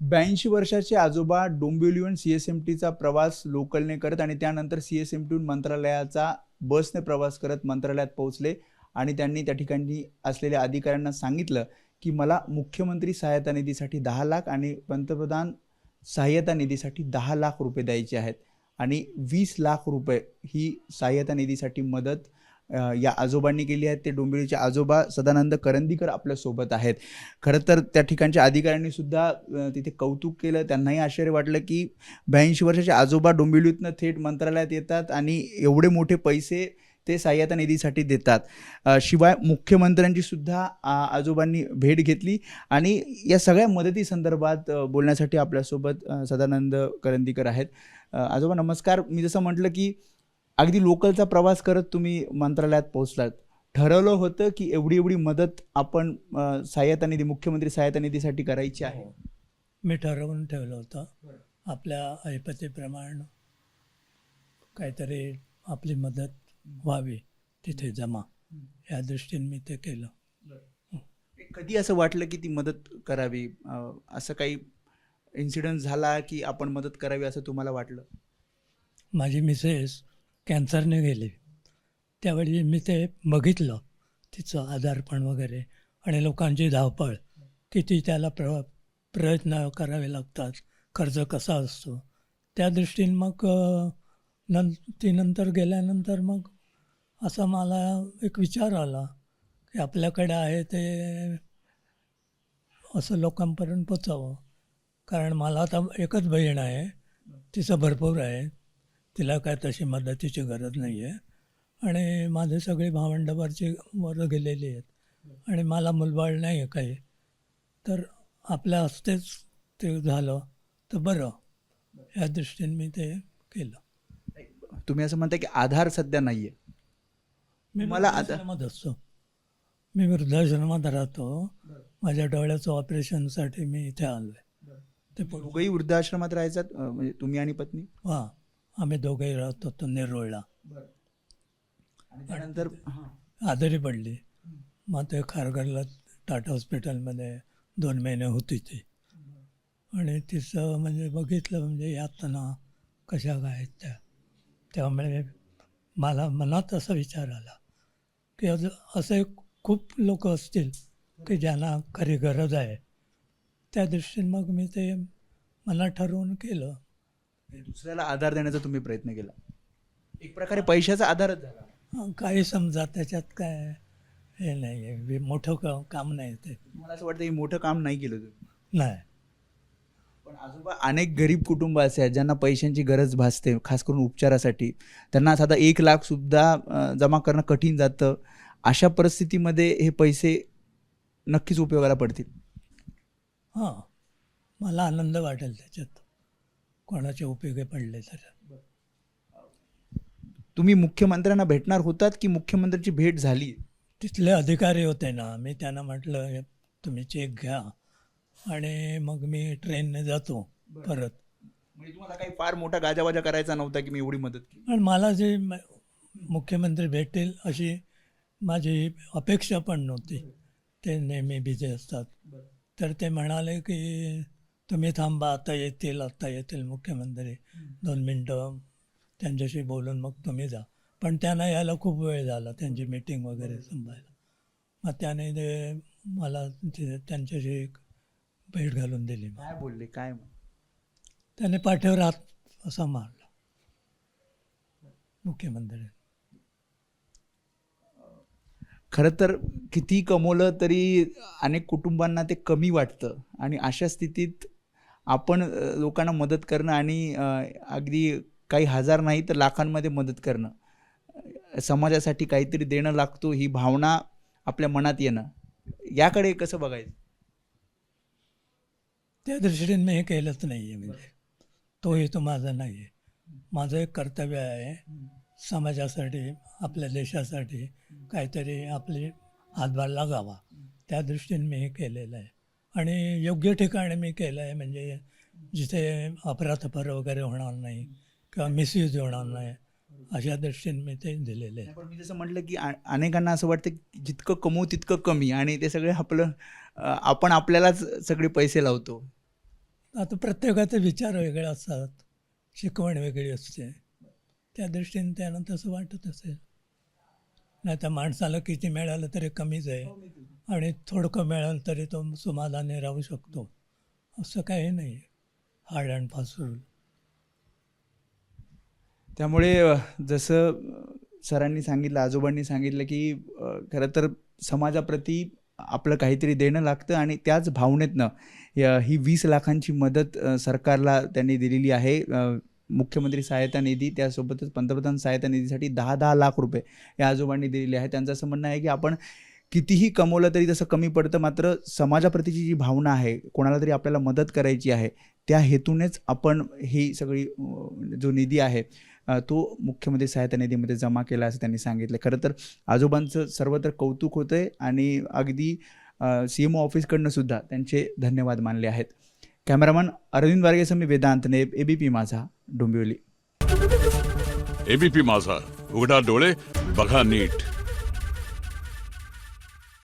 ब्याऐंशी वर्षाचे आजोबा डोंबिवलीहून सी एस एम टीचा प्रवास लोकलने करत आणि त्यानंतर सी एस एम टीहून मंत्रालयाचा बसने प्रवास करत मंत्रालयात पोहोचले. आणि त्यांनी त्या ठिकाणी असलेल्या अधिकाऱ्यांना सांगितलं की मला मुख्यमंत्री सहायता निधीसाठी दहा लाख आणि पंतप्रधान सहाय्यता निधीसाठी दहा लाख रुपये द्यायचे आहेत आणि वीस लाख रुपये ही सहाय्यता निधीसाठी मदत या आजोबांनी केली आहेत ते डोंबिवलीचे आजोबा सदानंद करंदीकर आपल्यासोबत आहेत. खरं तर त्या ठिकाणच्या अधिकाऱ्यांनी सुद्धा तिथे कौतुक केलं. त्यांनाही आश्चर्य वाटलं की ब्याऐंशी वर्षाचे आजोबा डोंबिवलीतनं थेट मंत्रालयात येतात आणि एवढे मोठे पैसे ते सहाय्यता निधीसाठी देतात. शिवाय मुख्यमंत्र्यांची सुद्धा आजोबांनी भेट घेतली आणि या सगळ्या मदतीसंदर्भात संदर्भात बोलण्यासाठी आपल्यासोबत सदानंद करंदीकर आहेत. आजोबा नमस्कार. मी जसं म्हटलं की अगदी लोकलचा प्रवास करत तुम्ही मंत्रालयात पोहोचलात. ठरवलं होतं की एवढी एवढी मदत आपण सहाय्यता निधी मुख्यमंत्री सहाय्यता निधीसाठी करायची आहे. मी ठरवून ठेवलं होतं. आपल्या ऐपतीप्रमाणे काहीतरी आपली मदत व्हावी तिथे जमा. या दृष्टीने मी ते केलं. कधी असं वाटलं की ती मदत करावी? असं काही इन्सिडेंट झाला की आपण मदत करावी असं तुम्हाला वाटलं? माझी मिसेस कॅन्सरने गेली. त्यावेळी मी ते बघितलं तिचं आजारपण वगैरे आणि लोकांची धावपळ किती त्याला प्र प्रयत्न करावे लागतात खर्च कसा असतो. त्या दृष्टीने मग नं ती नंतर गेल्यानंतर मग असा मला एक विचार आला की आपल्याकडे आहे ते असं लोकांपर्यंत पोचावं. कारण मला आता एकच बहीण आहे तिचं भरपूर आहे. तिला काय तशी मदतीची गरज नाही आहे आणि माझे सगळे भावंड वरचे वर गेलेली आहेत. आणि मला मुलबाळ नाही आहे काही. तर आपल्या हस्तेच ते झालं तर बरं. या दृष्टीने मी ते केलं. तुम्ही असं म्हणता की आधार सध्या नाहीये. मी मला वृद्धाश्रमात असतो. मी वृद्धाश्रमात राहतो. माझ्या डोळ्याचं ऑपरेशनसाठी मी इथे आलो आहे ते दोघंही वृद्धाश्रमात राहायचात अ, म्हणजे तुम्ही आणि पत्नी? हां. आम्ही दोघेही राहतो तो नेरोळला त्यानंतर. आजारी पडली. मग ते खारघरला टाटा हॉस्पिटलमध्ये दोन महिने होती ती. आणि तिचं म्हणजे बघितलं म्हणजे यातना कशा काय आहेत त्या. त्यामुळे मला मनात असा विचार आला की अज असे खूप लोक असतील की ज्यांना खरी गरज आहे. त्या दृष्टीने मग मी ते मनात ठरवून केलं. दुसऱ्याला आधार देण्याचा तुम्ही प्रयत्न केला. एक प्रकारे पैशाचा आधारच झाला. काही समजा त्याच्यात काय हे नाही आहे मोठं का काम नाही ते. मला असं वाटतं की मोठं काम नाही केलं तुम्ही? नाही. पण आजोबा अनेक गरीब कुटुंब असे आहेत ज्यांना पैशांची गरज भासते खास करून उपचारासाठी. त्यांना साधा एक लाख सुद्धा अ, जमा करणं कठीण जातं. अशा परिस्थितीमध्ये हे पैसे नक्कीच उपयोगाला पडतील. हां मला आनंद वाटेल त्याच्यात. कोणाचे उपयोगी पडले तर. तुम्ही मुख्यमंत्र्यांना भेटणार होतात की मुख्यमंत्र्यांची भेट झाली? तिथले अधिकारी होते ना मी त्यांना म्हटलं "हे तुम्ही चेक घ्या. आणि मग मी ट्रेनने जातो परत. म्हणजे तुम्हाला काही फार मोठा गाजावाजा करायचा नव्हता की मी एवढी मदत केली? पण मला जे मुख्यमंत्री भेटतील अशी माझी अपेक्षा पण नव्हती. ते नेहमी बिझी असतात. तर ते म्हणाले की तुम्ही थांबा आता येतील आता येतील मुख्यमंत्री. दोन मिनटं त्यांच्याशी बोलून मग तुम्ही जा. पण त्यांना यायला खूप वेळ झाला त्यांची मीटिंग वगैरे संभायला मग त्याने ते मला त्यांच्याशी एक भेट घालून दिली काय बोलले? काय त्याने पाठीवर हात असा मारला. मुख्यमंत्री. खरं तर किती कमवलं तरी अनेक कुटुंबांना ते कमी वाटतं. आणि अशा स्थितीत आपण लोकांना मदत करणं आणि अगदी काही हजार नाही तर लाखांमध्ये मदत करणं. समाजासाठी काहीतरी देणं लागतो ही भावना आपल्या मनात येणं. याकडे कसं बघायचं? त्या दृष्टीने मी हे केलंच नाही आहे म्हणजे तो हेतू माझा नाही आहे माझं एक कर्तव्य आहे समाजासाठी आपल्या देशासाठी काहीतरी आपले हातभार लागावा. त्या दृष्टीने मी हे केलेलं आहे. आणि योग्य ठिकाणी मी केलं आहे म्हणजे जिथे अपराधपर वगैरे होणार नाही किंवा मिसयूज होणार नाही अशा दृष्टीने मी ते दिलेले. आहे पण मी जसं म्हटलं की अनेकांना असं वाटतं की जितकं कमवू तितकं कमी आणि ते सगळे आपलं आपण आपल्यालाच सगळे पैसे लावतो. आता प्रत्येकाचे विचार वेगळे असतात शिकवण वेगळी असते. त्या दृष्टीने त्यांना तसं वाटत असेल. नाही तर माणसाला किती मिळालं तरी कमीच आहे. आणि थोडकं मिळालं तरी तो समाधानी राहू शकतो. असं काही नाही हार्ड अँड फास्ट रूल त्यामुळे जसं सरांनी सांगितलं आजोबांनी सांगितलं की खरं तर समाजाप्रती आपलं काहीतरी देणं लागतं आणि त्याच भावनेतनं य- ही वीस लाखांची मदत सरकारला त्यांनी दिलेली आहे. मुख्यमंत्री सहायता निधी त्यासोबतच पंतप्रधान सहायता निधीसाठी दहा दहा लाख रुपये या आजोबांनी दिलेले आहे त्यांचं असं म्हणणं आहे की आपण कितीही कमवलं तरी तसं कमी पडतं मात्र समाजाप्रतीची जी भावना आहे कोणाला तरी आपल्याला मदत करायची आहे त्या हेतूनेच आपण ही सगळी जो निधी आहे तो मुख्यमंत्री सहायता निधीमध्ये जमा केला असं त्यांनी सांगितलं. खरं तर आजोबांचं सर्वत्र कौतुक होतंय आणि अगदी सी एम ओ ऑफिसकडनं सुद्धा त्यांचे धन्यवाद मानले आहेत. कॅमेरामन अरविंद वारगेसह मी वेदांत नेब एबीपी माझा डोंबिवली एबीपी माझा उघडा डोळे बघा नीट